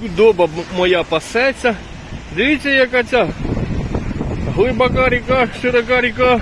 худоба моя пасеться. Дивіться, яка ця глибока ріка, широка ріка.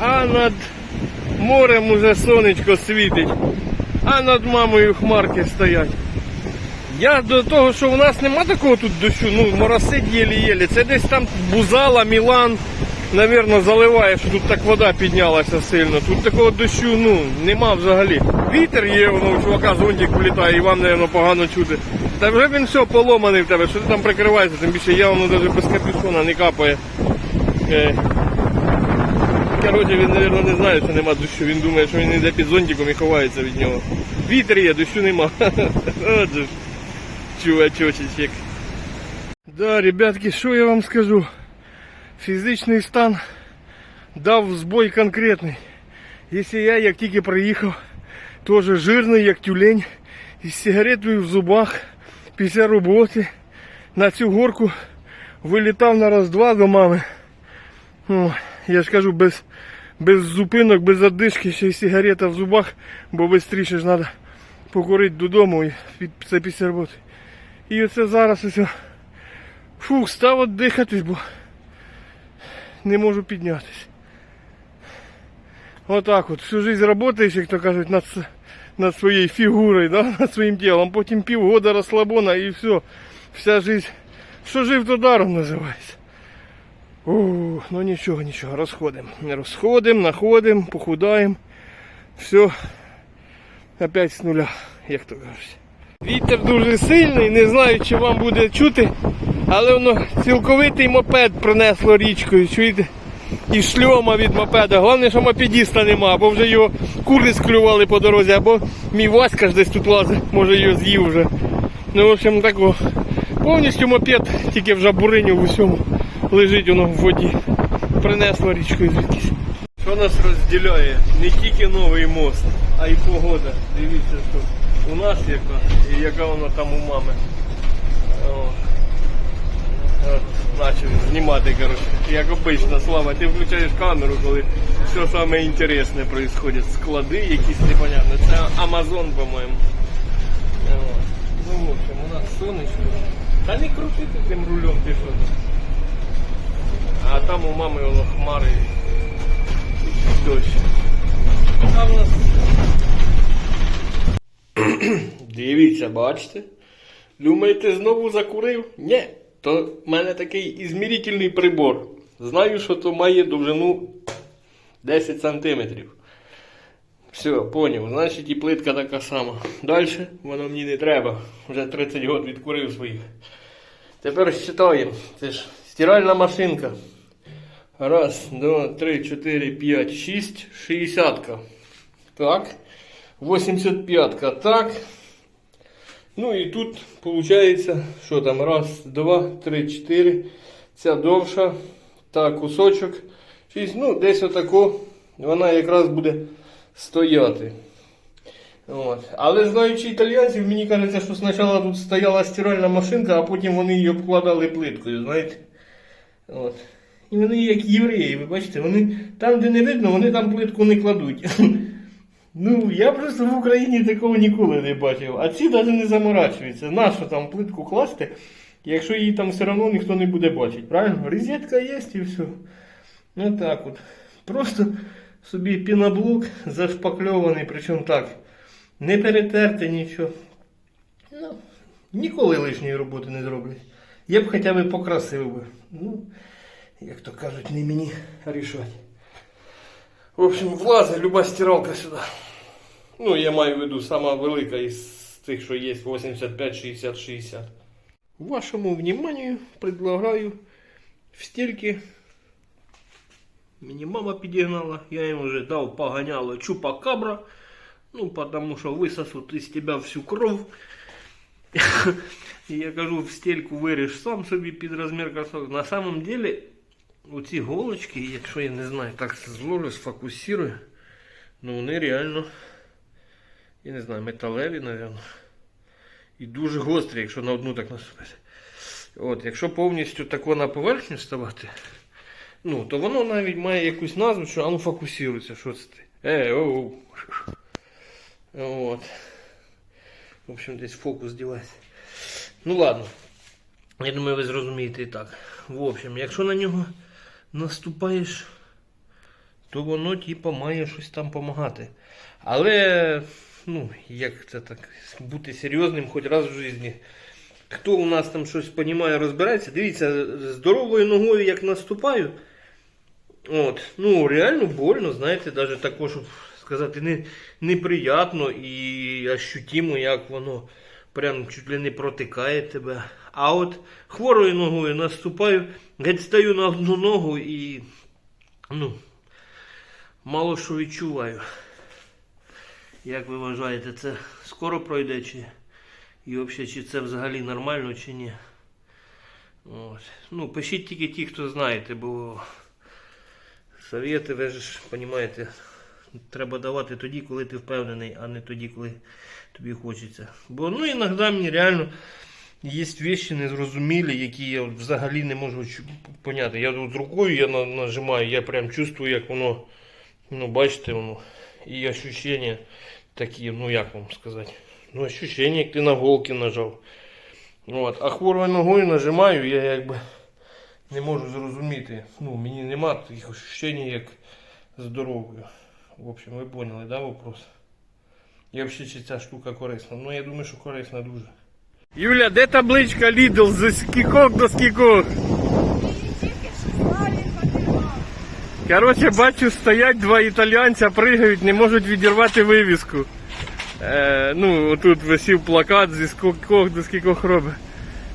А над морем уже сонечко світить. А над мамою хмарки стоять. Я до того, що у нас нема такого тут дощу, ну моросить єлі-єлі. Це десь там Бузала, Мілан, навірно, заливає, що тут так вода піднялася сильно. Тут такого дощу ну, нема взагалі. Вітер є, воно у чувака зонтик влітає, і вам, напевно, погано чути. Та вже він все поломаний в тебе, що ти там прикриваєшся, тим більше я воно навіть без капюшона не капає. Е, Коротше, він, мабуть, не знає, що нема дощу. Він думає, що він йде під зонтиком і ховається від нього. Вітер є, дощу нема. Отже ж, чувачочек. Да, ребятки, що я вам скажу? Фізичний стан дав збой конкретний. Якщо я, як тільки приїхав, теж жирний, як тюлень, із сигаретою в зубах після роботи на цю горку вилітав на раз-два до мами. О, я ж кажу, без, без зупинок, без задишки, ще й сигарета в зубах, бо швидше ж треба покурити додому і це після роботи. І оце зараз ось. Фух, став дихатись, бо не можу піднятися. Отак от. Всю жизнь работаєш, як то кажуть, над, над своєю фігурою, да? над своїм тілом. Потім півгода розслабона і все. Вся жизнь. Що жив, то даром називається. Ух, ну нічого, нічого, розходимо. Розходимо, находимо, похудаємо. Все. Опять з нуля, як то кажуть. Вітер дуже сильний, не знаю, чи вам буде чути, але воно цілковитий мопед принесло річкою, чуєте? І шльома від мопеда. Головне, що мопедіста нема, або вже його кури склювали по дорозі, або мій Васька ж десь тут лазить, може його з'їв вже. Ну, в общем, такого. Повністю мопед, тільки в жабурині в усьому лежить воно в воді. Принесло річкою звідкись. Що нас розділяє? Не тільки новий мост, а й погода. Дивіться, що у нас яка і яка вона там у мами. О. Начав знімати, коротше. Як обично, Слава, ти включаєш камеру, коли все саме інтересне відбувається. Склади якісь непонятні. Це Амазон, по-моєму. Ну, в общем, у нас сонечко. Та не крути ти тим рулем, ти що. А там у мами воно хмари дощ. Там у нас. Дивіться, бачите? Думаєте, знову закурив? Ні. То в мене такий ізмірительний прибор. Знаю, що то має довжину 10 сантиметрів. Все, поняв. Значить і плитка така сама. Далі воно мені не треба. Вже 30 років відкурив своїх. Тепер считаємо. Це ж стиральна машинка. Раз, два, три, чотири, п'ять, шість, шістдесятка. Так. 85-ка. Так. Ну і тут виходить, що там, раз, два, три, чотири. Ця довша. Так, кусочок. Шість. Ну, десь отако. Вона якраз буде стояти. От. Але знаючи італійців, мені кажеться, що спочатку тут стояла стиральна машинка, а потім вони її обкладали плиткою, знаєте. От. І вони як євреї, ви бачите, вони там, де не видно, вони там плитку не кладуть. Ну, я просто в Україні такого ніколи не бачив. А ці навіть не заморачуються. Нащо там плитку класти, якщо її там все одно ніхто не буде бачити. Правильно? Розетка є і все. Ну так от. Просто собі піноблок зашпакльований, причому так. Не перетерти нічого. Ну, ніколи лишньої роботи не зроблять. Я б хоча б покрасив би. Ну, як то кажуть, не мені рішати. В общем, влазить люба стиралка сюди. Ну, я маю в виду сама велика із тих, що є 85, 60, 60. Вашому вниманию предлагаю в стільки. Мені мама підігнала, я їм вже дав поганяло чупа-кабра. Ну, потому що висосут із тебе всю кров. І я кажу, в стельку виріж сам собі під розмір кросовок. На самом деле, оці голочки, якщо я не знаю, так зложу, сфокусирую, ну вони реально, я не знаю, металеві, мабуть. І дуже гострі, якщо на одну так наступити. От, якщо повністю тако на поверхню ставати, ну, то воно навіть має якусь назву, що воно фокусується. Що це ти? Е, оу. От. В общем, десь фокус дівайся. Ну ладно. Я думаю, ви зрозумієте і так. В общем, якщо на нього наступаєш, то воно типу має щось там допомагати. Але, ну, як це так, бути серйозним хоч раз в житті. Хто у нас там щось понімає, розбирається, дивіться, здоровою ногою як наступаю. От, ну, реально больно, знаєте, навіть також, щоб сказати, не, неприятно і ощутимо, як воно прям чуть ли не протикає тебе. А от хворою ногою наступаю, геть стаю на одну ногу і ну, мало що відчуваю. Як ви вважаєте, це скоро пройде чи, і взагалі, чи це взагалі нормально, чи ні? От. Ну, пишіть тільки ті, хто знаєте, бо совєти, ви ж розумієте, треба давати тоді, коли ти впевнений, а не тоді, коли тобі хочеться. Бо ну, іноді мені реально є вещи незрозумілі, які я взагалі не можу поняти. Я тут рукою я нажимаю, я прям чувствую, як воно, ну, бачите, воно. І ощущення такі, ну як вам сказати. Ну, ощущення, як ти на голки нажав. От. А хворою ногою нажимаю, я якби не можу зрозуміти. Ну, мені нема таких ощущень, як здоровою. В общем, ви поняли, да, вопрос? І взагалі, чи ця штука корисна? Ну, я думаю, що корисна дуже. Юля, де табличка Lidl з скікок до скікок? Короче, бачу, стоять два італіянця, пригають, не можуть відірвати вивіску. Е, ну, тут висів плакат зі скількох до скількох робить.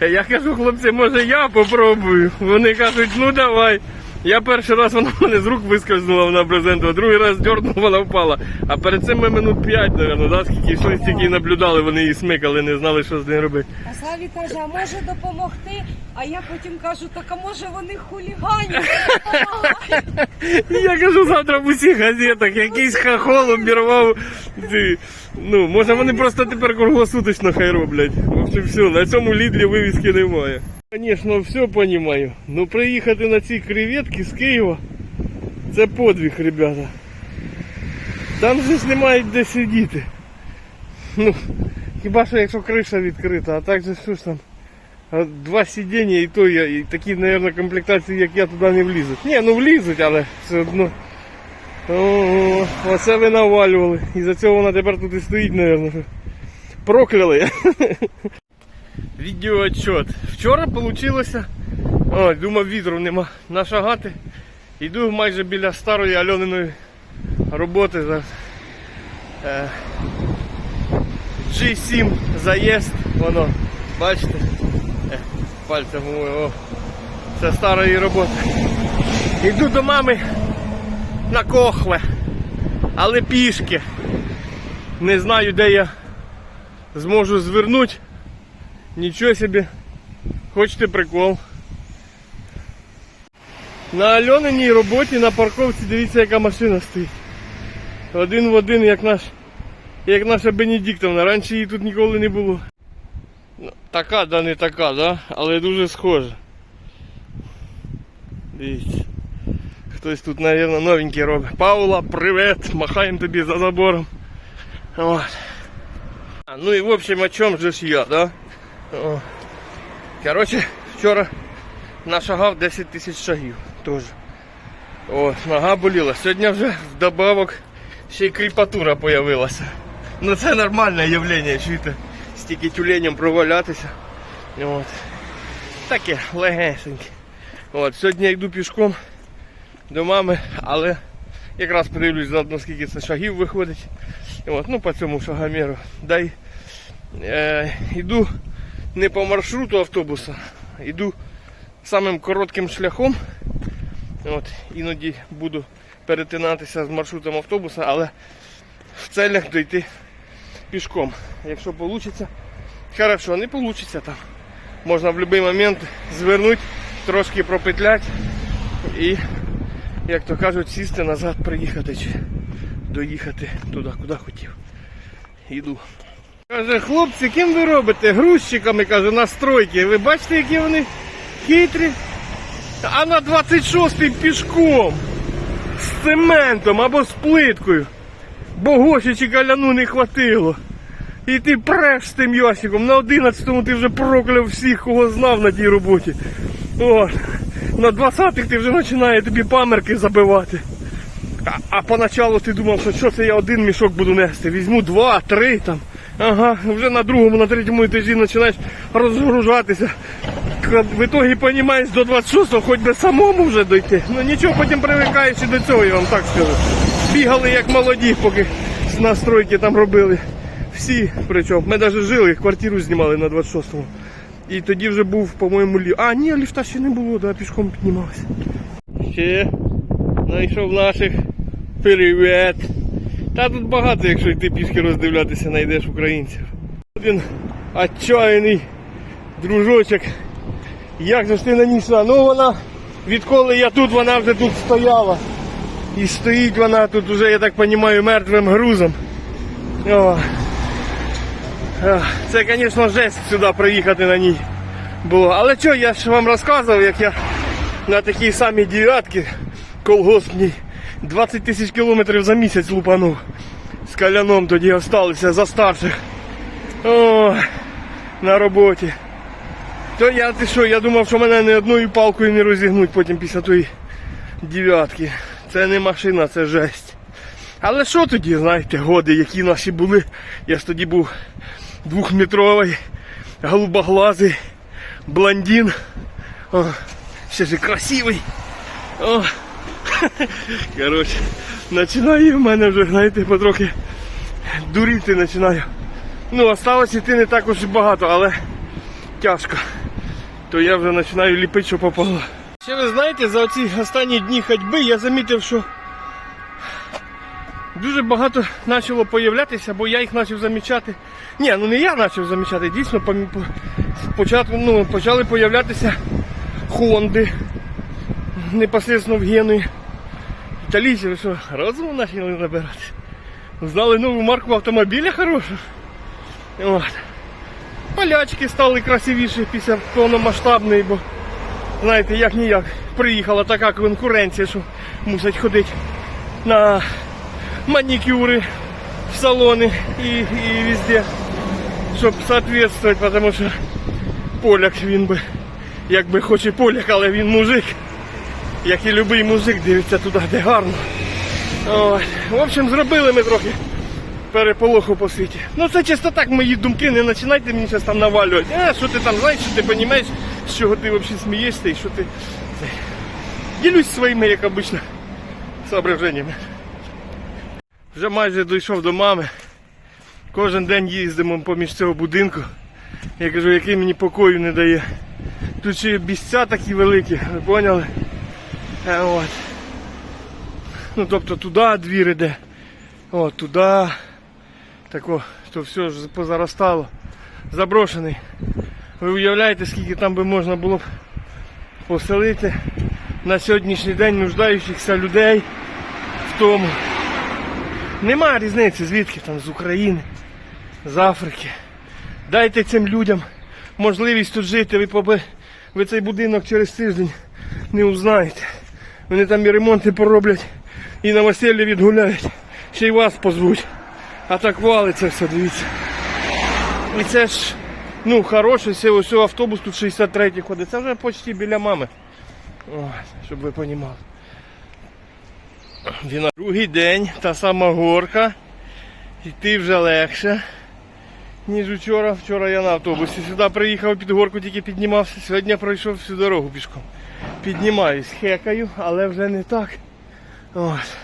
Е, Я кажу, хлопці, може я попробую. Вони кажуть, ну давай. Я перший раз вона мене з рук вискользнула вона брезентова, другий раз дьорнула, вона впала. А перед цим ми минут 5, мабуть, да, скільки йшли, стільки наблюдали, вони її смикали, не знали, що з нею робити. А Славі каже, а може допомогти? А я потім кажу, так а може вони допомагають?» Я кажу, завтра в усіх газетах якийсь хахол обірвав. Ну, може вони просто тепер круглосуточно хай роблять. В общем, все, на цьому лідрі вивіски немає. Звісно, все розумію. Ну приїхати на ці креветки з Києва це подвиг, ребята. Там же ж немає де сидіти. Ну, хіба що якщо криша відкрита, а так же що ж там. А Два сидіння і то я, і такі, мабуть, комплектації, як я туди не влізуть. Ні, ну влізуть, але все одно. О, оце ви навалювали. І за цього вона тепер тут і стоїть, мабуть. Прокляли. Відеоотчет. Вчора вийшло. О, думав, вітру нема. Нашагати. Йду майже біля старої Альониної роботи зараз. Е, G7 заїзд, воно, бачите? Е, Пальцем о. Це стара її робота. Йду до мами на кохве, але пішки. Не знаю, де я зможу звернути. Нічого собі. Хочете прикол. На Альониній роботі на парковці дивіться, яка машина стоїть. Один в один, як наш, як наша Бенедіктовна. Раніше її тут ніколи не було. Ну, Така, да не така, да? але дуже схожа. Дивіться. Хтось тут, мабуть, новенький робить. Паула, привет! Махаємо тобі за забором. От. А, ну і в общем, о чому ж я, да? О. Короче, вчора нашагав 10 тисяч шагів теж. О, нога боліла. Сьогодні вже вдобавок ще й кріпатура появилася. Ну це нормальне явлення, чуєте, стільки тюленям провалятися. От. Таке легесеньке. От, сьогодні я йду пішком до мами, але якраз подивлюсь заодно, скільки це шагів виходить. От, ну по цьому шагоміру. Дай е, йду не по маршруту автобуса, йду самим коротким шляхом. От, іноді буду перетинатися з маршрутом автобуса, але в целях дойти пішком. Якщо вийде, хорошо, не вийде там. Можна в будь-який момент звернути, трошки пропетлять і, як то кажуть, сісти назад, приїхати чи доїхати туди, куди хотів. Іду. Каже, хлопці, ким ви робите? Грузчиками, каже, на стройки. Ви бачите, які вони хитрі? А на 26-й пішком. З цементом або з плиткою. Бо Гоші каляну не хватило. І ти преш з тим ящиком. На 11-му ти вже прокляв всіх, кого знав на тій роботі. О, на 20-х ти вже починає тобі памерки забивати. А, а поначалу ти думав, що що це я один мішок буду нести. Візьму два, три там. Ага, вже на другому, на третьому етажі починаєш розгружатися. В ітогі розумієш до 26-го хоч би самому вже дойти. Ну нічого, потім привикаєш і до цього, я вам так скажу. Бігали як молоді, поки настройки там робили. Всі причому. Ми навіть жили, квартиру знімали на 26-му. І тоді вже був, по-моєму, ліфт. А, ні, ліфта ще не було, да, пішком піднімався. Ще знайшов наших. Привіт. Та тут багато, якщо йти пішки роздивлятися, знайдеш українців. Один отчаяний дружочок. Як же ж ти на ній йшла? Ну вона, відколи я тут, вона вже тут стояла. І стоїть вона тут уже, я так розумію, мертвим грузом. О. Це, звісно, жесть сюди приїхати на ній було. Але що, я ж вам розказував, як я на такій самій дев'ятці колгоспній 20 тисяч кілометрів за місяць лупанув. З каляном тоді осталися за старших. О, на роботі. То я ти що, я думав, що мене не одною палкою не розігнуть потім після тої дев'ятки. Це не машина, це жесть. Але що тоді, знаєте, годи, які наші були. Я ж тоді був двохметровий, голубоглазий, блондин. О, ще ж красивий. О. Коротше, починає в мене вже, знаєте, потрохи дуріти починаю. Ну, осталось іти не так уж і багато, але тяжко. То я вже починаю ліпити, що попало. Ще ви знаєте, за ці останні дні ходьби я замітив, що дуже багато почало появлятися, бо я їх почав замічати. Ні, ну не я почав замічати, дійсно помі- по- спочатку ну, почали появлятися Хонди непосредственно в Генуї. Італійці, ви що, розуму почали набирати? Знали нову марку автомобіля хорошу. От. Полячки стали красивіші після повномасштабної, бо знаєте, як ніяк приїхала така конкуренція, що мусять ходити на манікюри в салони і, і везде, щоб соответствовать, тому що поляк він би, якби хоч і поляк, але він мужик, як і будь-який мужик дивиться туди, де гарно. Ой. В общем, зробили ми трохи переполоху по світі. Ну це чисто так мої думки, не починайте мені зараз там навалювати. Е, що ти там знаєш, що ти розумієш, з чого ти взагалі смієшся і що ти. Ділюсь своїми, як обично, соображеннями. Вже майже дійшов до мами. Кожен день їздимо поміж цього будинку. Я кажу, який мені покою не дає. Тут ще є місця такі великі, ви поняли? Е, от. Ну тобто туди двір іде. О, туди. Тако, то все ж позаростало. Заброшений. Ви уявляєте, скільки там би можна було б поселити на сьогоднішній день нуждаючихся людей в тому. Нема різниці, звідки там з України, з Африки. Дайте цим людям можливість тут жити. Ви, ви цей будинок через тиждень не узнаєте. Вони там і ремонти пороблять, і на весіллі відгуляють. Ще й вас позвуть. А так валиться все, дивіться. І це ж, ну, хороший, це ось автобус тут 63 ходить. Це вже почти біля мами. О, щоб ви розуміли. Другий день, та сама горка. Йти вже легше, ніж вчора. Вчора я на автобусі сюди приїхав під горку, тільки піднімався. Сьогодні пройшов всю дорогу пішком. Піднімаюсь, хекаю, але вже не так. От.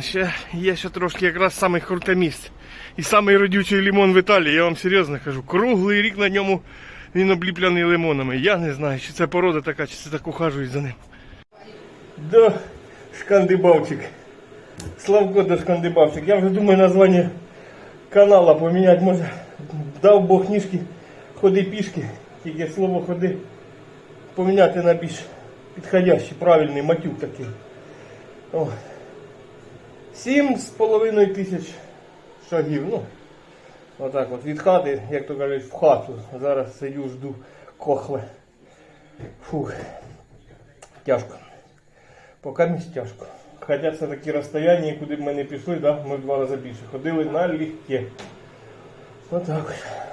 Ще є ще трошки якраз саме круте місце. І самий родючий лимон в Італії, я вам серйозно кажу. Круглий рік на ньому він обліплений лимонами. Я не знаю, чи це порода така, чи це так ухажують за ним. Да, Шкандибавчик. Славко да Шкандибавчик. Я вже думаю названня канала поміняти. Може, дав Бог книжки ходи пішки. Тільки слово ходи поміняти на більш підходящий, правильний матюк такий. О. Сім з половиною тисяч шагів. Ну, отак от від хати, як то кажуть, в хату. Зараз сидю, жду кохле. Фух. Тяжко. Поки місць тяжко. Хоча це такі розстояння, куди б ми не пішли, да? ми в два рази більше ходили налегке. Отак. от.